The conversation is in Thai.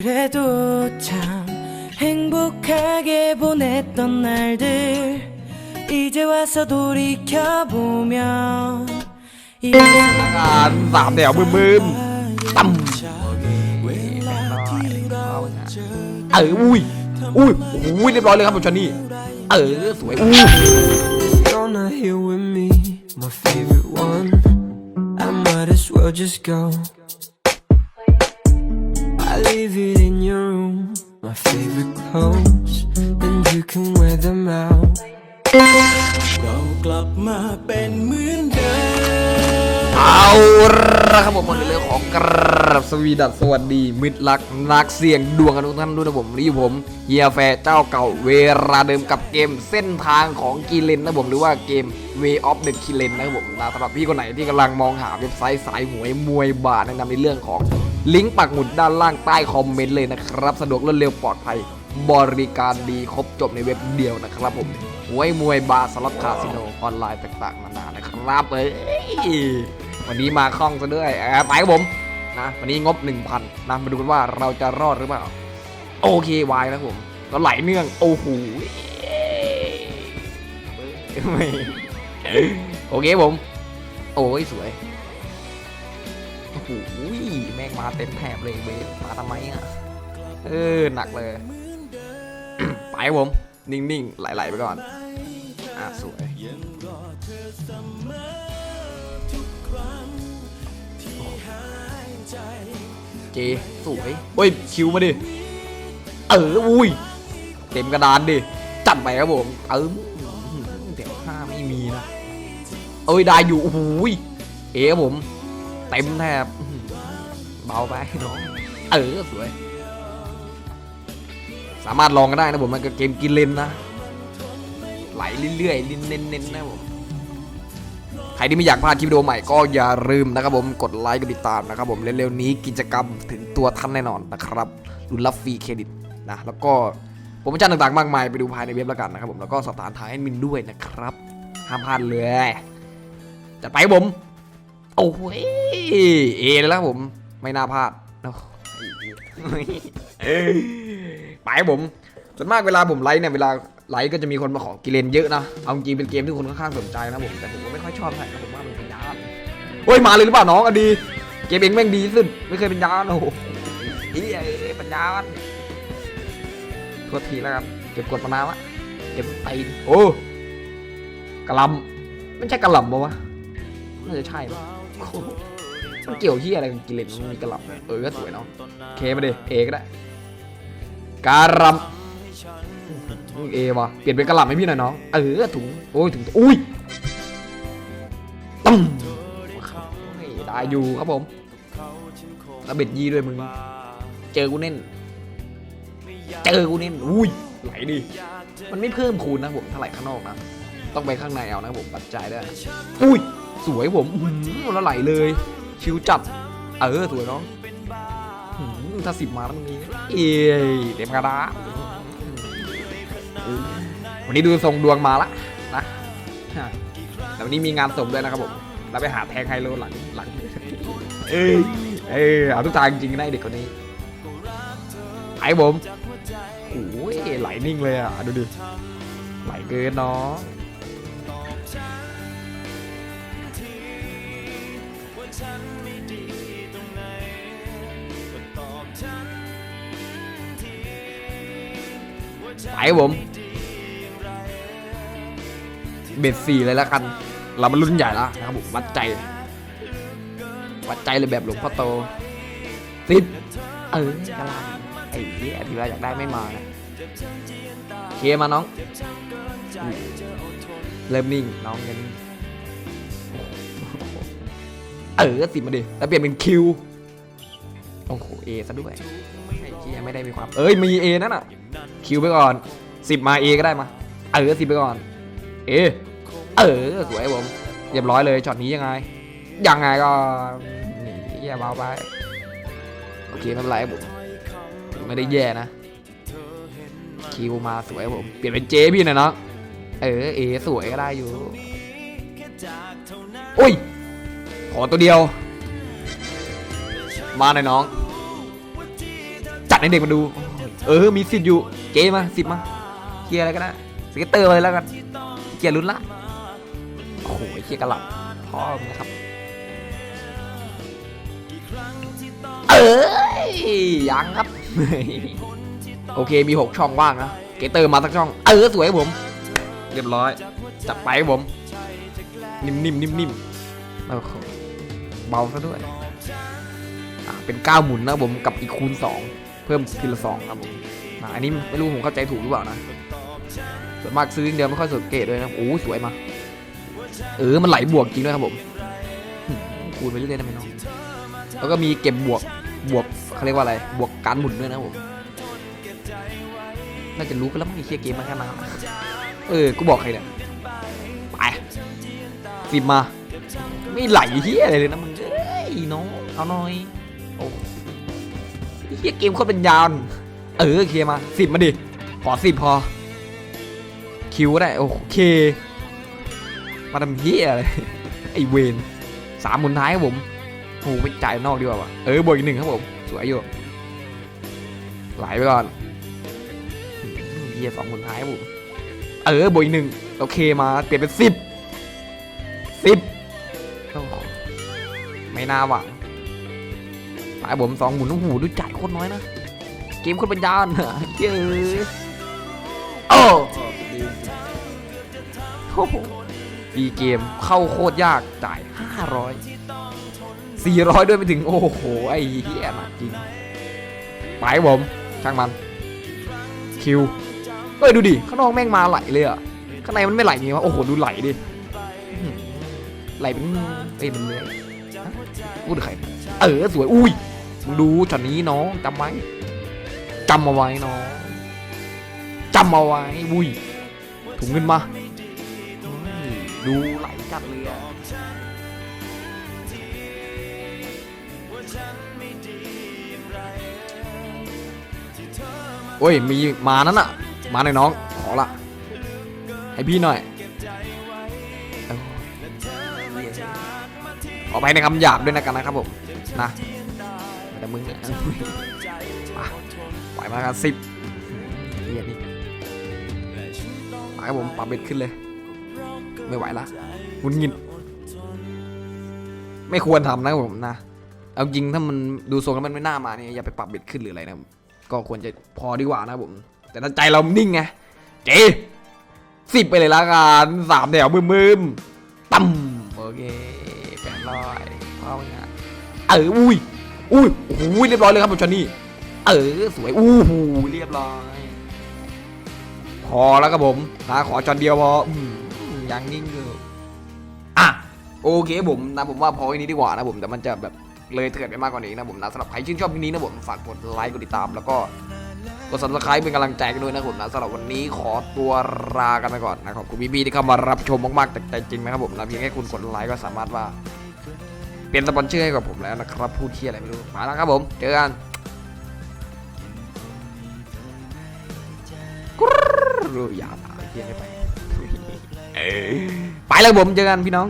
그래도 참 행복하게 보냈던 날들 이제 와서 돌이켜보면 이래서 การสามแถวบึ้มบึ้มตั้มเอออุ้ยอุ้ยโอ้ยเรียบร้อยเลยครับผมชอนนี่เออสวยอุ้ย You're not here with me, my favorite one. I might as well just go. I leave it in your room, my favorite clothes. Then you can wear them out. เรากลับมาเป็นเหมือนเดิมเอาละครับผมวันนี้เรื่องของกราบสวีดัสสวัสดี มิตรรักนักเสี่ยงดวงกันทุกท่านด้วยนะผมวันนี่อยู่ผมเฮียแฟร์เจ้าเก่าเวลาเดิมกับเกมเส้นทางของกีเลนนะผมหรือว่าเกม Way of the k i l l e n นะครับผมนะสำหรับพี่คนไหนที่กำลังมองหาเว็บไซต์สายหวยมวยบาทแนะนำในเรื่องของ ลิงก์ปักหมุดด้านล่างใต้คอมเมนต์เลยนะครับ สะดวกรวดเร็วปลอดภัย บริการดีครบจบในเว็บเดียวนะครับผมหวยมวยบาร์สล็อตคาสิโนออนไลน์ต่างๆนานานะครับเอ้ยวันนี้มาคล่องซะด้วยไปครับผมนะวันนี้งบ 1,000นะมาดูกันว่าเราจะรอดหรือเปล่า โอเควายนะผมก็ไหลเนื่อง โอ้โหไม่โอเคผม โอ้ยสวย หแม่งมาเต็มแถบเลยเบสมาทำไมอะ เออ หนักเลย ไปผม นิ่งๆ ไหลๆ ไปก่อน อะ สวย เจ สวยเฮ้ย คิวมาดิ เออ อุ้ย เต็มกระดานดิ จัดไปครับผม เออเดี๋ยวห้าไม่มีนะ เอ้ย ได้อยู่โอ้ย เอ๋ผม เต็มแทบอื้อหือเบาไปน้องเออสวย สามารถลองกันได้นะผมมันก็เกมกินเลนนะ ไหลเรื่อยๆลิ้นเน้นๆนะผมใครที่ไม่อยากพลาดคลิปวิดีโอใหม่ก็อย่าลืมนะครับผมกดไลค์กดติดตามนะครับผมเร็วๆนี้กิจกรรมถึงตัวท่านแน่นอนนะครับรุ่นรับฟรีเครดิตนะแล้วก็โปรโมชั่นต่างๆมากมายไปดูภายในเว็บแล้วกันนะครับผมแล้วก็สอบถามทางแอดมินด้วยนะครับห้ามพลาดเลยจัดไปครับผม โอ้โหเอเลยแล้วผมไม่น่าพลาดไปผมส่วนมากเวลาผมไลฟ์เนี่ยเวลาไลฟ์ก็จะมีคนมาขอกิเลนเยอะนะเอาจริงเป็นเกมที่คนค่อนข้างสนใจนะผมแต่ผมก็ไม่ค่อยชอบเท่าไหร่ผมว่ามันเป็นยานโอ้ยมาเลยหรือเปล่าน้องอดี เกมเองแม่งดีที่สุดไม่เคยเป็นยานโอ้โหเฮ้ยเป็นยานโทษทีแล้วกันเก็บกดมานานละเก็บไตนโอ้กระลำไม่ใช่กระลำปะวะน่าจะใช่ปะ มันเกี่ยวที่อะไรกับกิเลนมันมีกระหลำเออก็สวยเนาะเคมาดิเอก็ได้การำเอวะเปลี่ยนเป็นกระหล่ำให้พี่หน่อยน้องเออถุงโอ้ยถุงอุ้ยตึ้มได้อยู่ครับผมแล้วเบ็ดยีด้วยมึงเจอกูเน่น เจอกูเน่นอุ้ยไหลดิ มันไม่เพิ่มคูณนะผมถ้าไหลข้างนอกนะ ต้องไปข้างในเอานะผมปัจจัยได้วยอุ้ย สวยผมอื้อหือแล้วไหลเลย ชิวจัด เออ สวยน้องถ้าสิบมาแล้วมึงนี้เอ้ยเต็มกระดาษวันนี้ดูทรงดวงมาละนะแต่วันนี้มีงานศพด้วยนะครับผมเราไปหาแทงไฮโลหลังหลัง เอ้ยเอ้ยเอาทุกทางจริงนะไอ้เด็กคนนี้ไอ้ผมโอ้ยไหลนิ่งเลยอะ ดูดิ ไหลเกินเน้ องไปครับผม ไดีอย่างไรเบ็ดสี่เลยล้วกัน เรามันรุ่นใหญ่แล้วนะครับผมวัดใจ วัดใจเลยแบบหลวงพ่อโตสิบเออกะลาไอ้เหี้ยที่เราอยากได้ไม่มานะเคลียร์มาน้องอุ้ยเริ่มนิ่งน้องยัง เออสิมาดิแล้วเปลี่ยนเป็นคิวโอ้โหเอซะด้วยไอ้เหี้ยไม่ได้มีความ เอ้ยมีเอนั่นน่ะคิวไปก่อนสิบมาเอก็ได้มา เออสิบไปก่อน เอ เออสวยผมเรียบร้อยเลยช็อตนี้ยังไง ยังไงก็นี่แย่เบาไปโอเคไม่เป็นไรผมไม่ได้แย่นะ คิวมาสวยผม เปลี่ยนเป็นเจพี่หน่อยเนาะเออเอสวยก็ได้อยู่อุ้ย ตัวเดียว มาหน่อยน้องใจดให้เด็กมาดู เออ มีสิทธิ์อยู่ เจมาสิบมาเคลียร์อะไรก็ได้สเก็ตเตอร์ไปแล้วกันเคลียร์ลุ้นละโอ้โหเคลียร์กระหล่ำพ่อมนะครับ เอ้ยยังครับ โอเคมี6ช่องว่างนะเกเตอร์มาสักช่อง เออสวยผม เรียบร้อย จัดไปผม นิ่มๆนิ่มๆโอ้โห เบาซะด้วยอะเป็น 9 หมุนนะผมกับอีกคูณ 2 เพิ่มทีละ2ครับผมอะอันนี้ไม่รู้ผมเข้าใจถูกหรือเปล่านะส่วนมากซื้ออย่างเดียวไม่ค่อยสังเกตด้วยนะโอ้สวยมา เออมันไหลบวกจริงด้วยครับผมคูณไปเรื่อยๆได้ไหมน้องแล้วก็มีเก็บบวกบวกเขาเรียกว่าอะไรบวกการหมุนด้วยนะผมน่าจะรู้กันแล้วมั้งไอ้เคียเกมมาแค่นานเออกูบอกใครเนี่ยไปสิบมา ไม่ไหลเฮียอะไรเลยนะมึง น้องเอาหน่อยโอ้เฮียเกมโคตรเป็นยาวเออโอเคมาสิบมาดิขอสิบพอ คิวได้โอเคมาทำเฮียอะไรไอเวนสามหมุนท้ายครับผมโอ้ไปจ่ายนอกดีกว่าว่ะเออบวกอีกหนึ่งครับผมสวยอยู่ไหลไปก่อนเฮียสองหมุนท้ายครับผมเออบวกอีกหนึ่งโอเคมาเปลี่ยนเป็นสิบสิบ ไม่น่าหวังไปครับผมสองหมุนโอ้โหดูจ่ายโคตรน้อยนะ เกมโคตรปัญญาอ่อนอะเย้ยโอ้โอ้โหปีเกมเข้าโคตรยากจ่าย500 400ด้วยไปถึง โอ้โห ไอ้เหี้ยหนักจริงไปผมช่างมัน คิวเอ้ยดูดิ ข้างนอกแม่งมาไหลเลยอะ ข้างในมันไม่ไหลนี่วะโอ้โห ดูไหลดิ ไหลเป็นเอ้ยเป็นเนื้อยฮะ พูดถึงใครเออสวยอุ้ยมึงดูช็อตนี้น้องจำไว้จำเอาไว้น้องจำเอาไว้วุ้ยถุงเงินมาดูไหลจัดเลยอะโอ้ยมีมานั้นอะมาหน่อยน้องขอละให้พี่หน่อย ขอไปในคำหยาบด้วยนะกันนะครับผมนะแต่มึงเนี่ยมาปล่อยมากันสิบเฮียนี่ไปครับผมปรับเบ็ดขึ้นเลย ไม่ไหวละหงุนงิด ไม่ควรทำนะผมนะ เอาจริงถ้ามันดูทรงแล้วมันไม่น่ามาเนี่ยอย่าไปปรับเบ็ดขึ้นหรืออะไรนะก็ควรจะพอดีกว่านะผม แต่ถ้าใจเรานิ่งไงเจสิบไปเลยละกันสามแถวมบึมๆตั้มโอเค แปดร้อยพอไหมฮะเอออุ้ยอุ้ยโอ้โหเรียบร้อยเลยครับผมชอนนี่เออสวยอู้หูเรียบร้อย พอแล้วครับผมนะขอจอนเดียวพออืมยังนิ่งอยู่อะโอเคผมนะผมว่าพอแค่นี้ดีกว่านะผมแต่มันจะแบบเลยเถิดไปมากกว่านี้นะผมนะสำหรับใครชื่นชอบคลิปนี้นะผมฝากกดไลค์กดติดตามแล้วก็กด subscribe เป็นกำลังใจกันด้วยนะผมนะสำหรับวันนี้ขอตัวลากันไปก่อนนะขอบคุณพี่ๆที่เข้ามารับชมมากๆแต่ใจจริงนะครับผมนะเพียงแค่คุณกดไลค์ก็สามารถว่า เป็นสปอนเซอร์ให้กับผมแล้วนะครับพูดเที่ยอะไรไม่รู้มาแล้วครับผมเจอกันกรูอย่าตายเที่ยไม่ไปเอ้ยไปแล้วผมเจอกันพี่น้อง